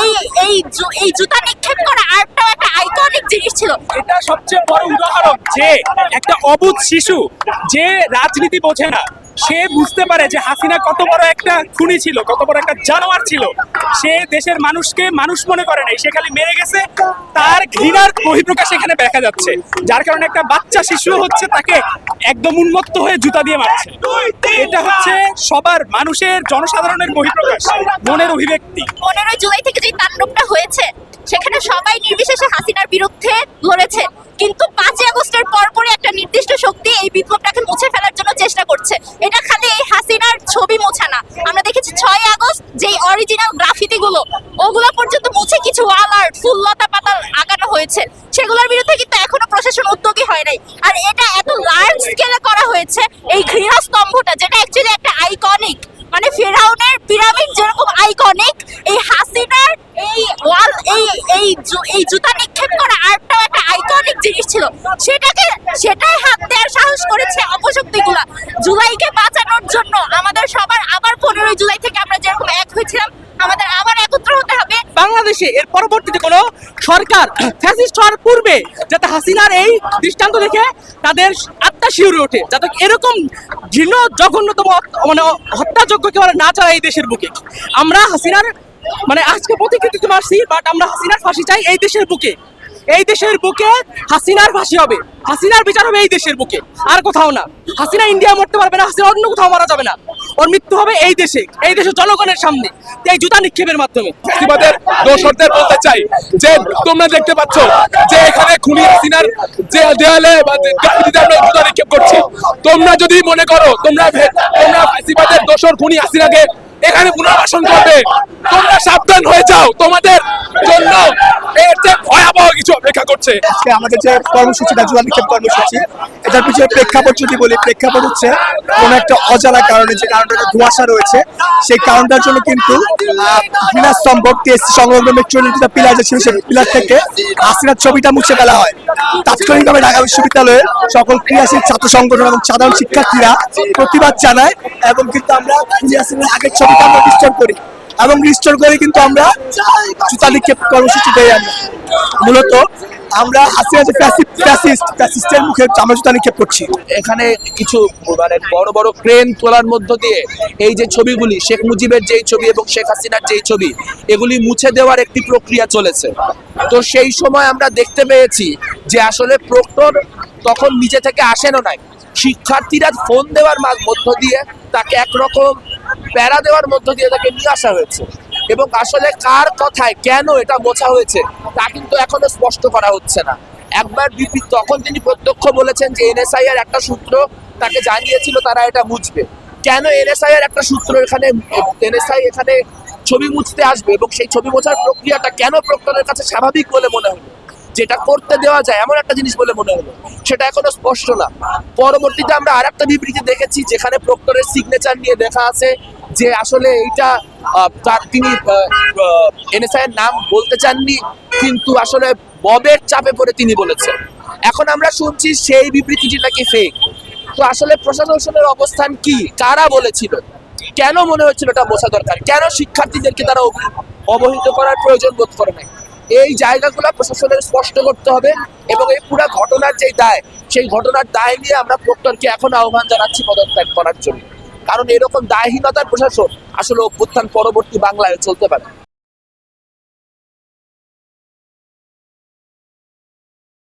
এই এই এই জুতা নিক্ষেপ করা আর্টটাও একটা আইকনিক জিনিস ছিল। এটা সবচেয়ে বড় উদাহরণ যে একটা অবুধ শিশু যে রাজনীতি বোঝে না। সে বুঝতে পারে যে হাসিনা কত বড় একটা খুনি ছিল, কত বড় একটা জানোয়ার ছিল। সে দেশের মানুষকে মানুষ মনে করে নাই, সে খালি মেরে গেছে, তার ঘৃণার বহিঃপ্রকাশ এখানে দেখা যাচ্ছে। যার কারণে একটা বাচ্চা শিশু হচ্ছে, তাকে একদম উন্মত্ত হয়ে জুতা দিয়ে মারছে। এটা হচ্ছে সবার মানুষের জনসাধারণের বহিঃপ্রকাশ, মনের অভিব্যক্তি। পনেরোই জুলাই থেকে যে তাণ্ডবটা হয়েছে, সেখানে সবাই নির্বিশেষে হাসিনার বিরুদ্ধে লড়েছে। কিন্তু ছবি মোছা না। আমরা দেখেছি ছয় আগস্ট যেই অরিজিনাল গ্রাফিতি গুলো ওগুলো পর্যন্ত মুছে কিছু ওয়াল আর্ট ফুল লতা পাতা আগানো হয়েছে। সেগুলোর বিরুদ্ধে কিন্তু এখনও প্রশাসন উদ্যোগী হয় নাই। আর এটা এত লার্জ স্কেলে করা হয়েছে, এই ঘৃণা স্তম্ভটা, যেটা অ্যাকচুয়ালি একটা আইকনিক মানে ফেরাউনের পিরামিড যেরকম আইকনিক এই হাসিনার এই ওয়াল এই এই জু- এই জুতা নিক্ষেপ করা আর্টটাও একটা আইকনিক জিনিস ছিল সেটাকে সেটাই হাত দেওয়ার সাহস করেছে অপশক্তিগুলা। জুলাইকে বাঁচানোর জন্য আমাদের সবার আবার পনেরোই জুলাই থেকে আমরা যেরকম এক হয়েছিলাম, আমাদের আবার একত্র হতে হবে। বাংলাদেশে এর পরবর্তীতে কোনো সরকার ফ্যাসিস্ট হওয়ার পূর্বে যাতে হাসিনার এই দৃষ্টান্ত দেখে তাদের আত্মা শিউরে ওঠে, যাতে এরকম ঘৃণ জঘন্যতম মানে হত্যাযোগ্য কেউ না চায় এই দেশের বুকে। আমরা হাসিনার মানে আজকে প্রতিকৃতি মারছি বাট আমরা হাসিনার ফাঁসি চাই এই দেশের বুকে। এই দেশের বুকে হাসিনার ফাঁসি হবে। হাসিনার বিচার হবে এই দেশের বুকে। আর কোথাও না। হাসিনা ইন্ডিয়া মরতে পারবে না, হাসিনা অন্য কোথাও মারা যাবে না। ওর মৃত্যু হবে এই দেশে, এই দেশের জনগণের সামনে। এই জুতা নিক্ষেপের মাধ্যমে। ফ্যাসিবাদের দোসরদের বলতে চাই যে তোমরা দেখতে পাচ্ছ যে এখানে খুনি হাসিনার যে দেয়ালে আমরা জুতা নিক্ষেপ করছি, তোমরা যদি মনে করো তোমরা তোমরা ফ্যাসিবাদের দোষর খুনি হাসিনাকে এখানে পুনর্বাসন করবে, তোমরা সাবধান হয়ে যাও তোমাদের জন্য। এর কিছু অপেক্ষা করছে। আজকে আমাদের যে কর্মসূচি এটার প্রেক্ষাপট যদি বলি, প্রেক্ষাপট হচ্ছে একটা অজানা কারণে যে রয়েছে, সেই কারণটার জন্য কিন্তু পিলার থেকে ছবিটা মুছে ফেলা হয়। তাৎক্ষণিকভাবে ঢাকা বিশ্ববিদ্যালয়ে সকল ক্রিয়াশীল ছাত্র সংগঠন এবং সাধারণ শিক্ষার্থীরা প্রতিবাদ জানায় এবং কিন্তু আমরা আগের ছবিটা আমরা করি। এবং রিস্টোর করে কিন্তু আমরা জুতা নিক্ষেপ কর্মসূচি দেই আমরা। মূলত আমরা হাসিনা যে ফ্যাসিস্ট ফ্যাসিস্টের মুখে চামড়া জুতা নিক্ষেপ করছি। এখানে কিছু মানে বড় বড় ক্রেন তোলার মধ্য দিয়ে এই যে ছবিগুলি, শেখ মুজিবের যেই ছবি এবং শেখ হাসিনার যেই ছবি, এগুলি মুছে দেওয়ার একটি প্রক্রিয়া চলেছে। তো সেই সময় আমরা দেখতে পেয়েছি যে আসলে প্রক্টর তখন নিজে থেকে আসেনও নাই। শিক্ষার্থীরা ফোন দেওয়ার মধ্য দিয়ে তাকে একরকম প্যারা দেওয়ার মধ্য দিয়ে তাকে নিয়ে আসা হয়েছে। এবং আসলে কার কথায় কেন এটা মোছা হয়েছে, তা কিন্তু এখনও স্পষ্ট করা হচ্ছে না। একবার বিপি, তখন তিনি প্রত্যক্ষ বলেছেন যে এনএসআই এর একটা সূত্র তাকে জানিয়েছিল, তারা এটা বুঝবে। কেন এনএসআই এর একটা সূত্র এখানে, এনএসআই এখানে ছবি মুছতে আসবে এবং সেই ছবি মোছার প্রক্রিয়াটা কেন প্রক্টরের কাছে স্বাভাবিক বলে মনে হলো? যেটা করতে দেওয়া যায় এমন একটা জিনিস বলে মনে হলো। সেটা এখনও স্পষ্ট না। পরবর্তীতে আমরা আর একটা বিবৃতি দেখেছি যেখানে প্রক্টরের সিগনেচার নিয়ে দেখা আছে যে আসলে এইটা তার তিনি এনএসআই এর নাম বলতে চাননি, কিন্তু আসলে ববের চাপে পড়ে তিনি বলেছেন। এখন আমরা শুনছি সেই বিবৃতিটি নাকি ফেক তো আসলে প্রশাসনের অবস্থান কি? কারা বলেছিল? কেন মনে হচ্ছিল এটা বোঝা দরকার? কেন শিক্ষার্থীদেরকে তারা অবহিত করার প্রয়োজন বোধ করে নাই? এই জায়গাগুলো প্রশাসনের স্পষ্ট করতে হবে এবং এই পুরো ঘটনার যে দায়, সেই ঘটনার দায় নিয়ে আমরা প্রক্টরকে এখন আহ্বান জানাচ্ছি পদত্যাগ করার জন্য। কারণ এরকম দায়হীনতার প্রশাসন আসলে অভ্যুত্থান পরবর্তী বাংলায় চলতে পারে।